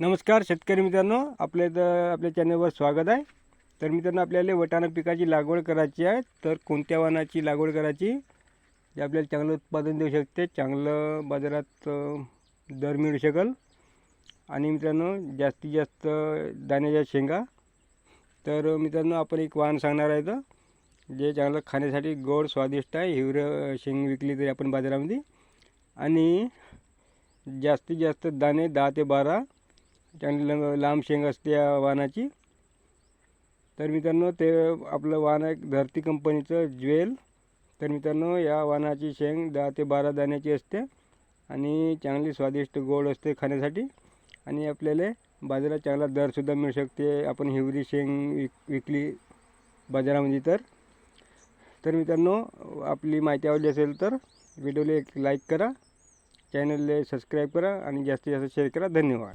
नमस्कार शेतकरी मित्रांनो आपल्या इथं आपल्या चॅनलवर स्वागत आहे. तर मित्रांनो आपल्याला वटाणा पिकाची लागवड करायची आहे तर कोणत्या वाणाची लागवड करायची जे आपल्याला चांगलं उत्पादन देऊ शकते चांगलं बाजारात दर मिळू शकेल. आणि मित्रांनो जास्तीत जास्त दाण्याच्या शेंगा. तर मित्रांनो आपण एक वाहन सांगणार आहे तर जे चांगलं खाण्यासाठी गोड स्वादिष्ट आहे हिवरं शेंग विकली तरी आपण बाजारामध्ये. आणि जास्तीत जास्त दाणे दहा ते बारा चांगली लांब शेंग असते या वाहनाची तर मित्रांनो ते आपलं वाहन आहे धरती कंपनीचं ज्वेल. तर मित्रांनो या वाहनाची शेंग दहा ते बारा दाण्याची असते आणि चांगली स्वादिष्ट गोड असते खाण्यासाठी. आणि आपल्याला बाजारात चांगला दरसुद्धा मिळू शकते. आपण हिवरी शेंग विक विकली बाजारामध्ये तर. तर मित्रांनो आपली माहिती आवडली असेल तर व्हिडिओला एक लाईक करा. चॅनलला सबस्क्राईब करा आणि जास्तीत जास्त शेअर करा. धन्यवाद.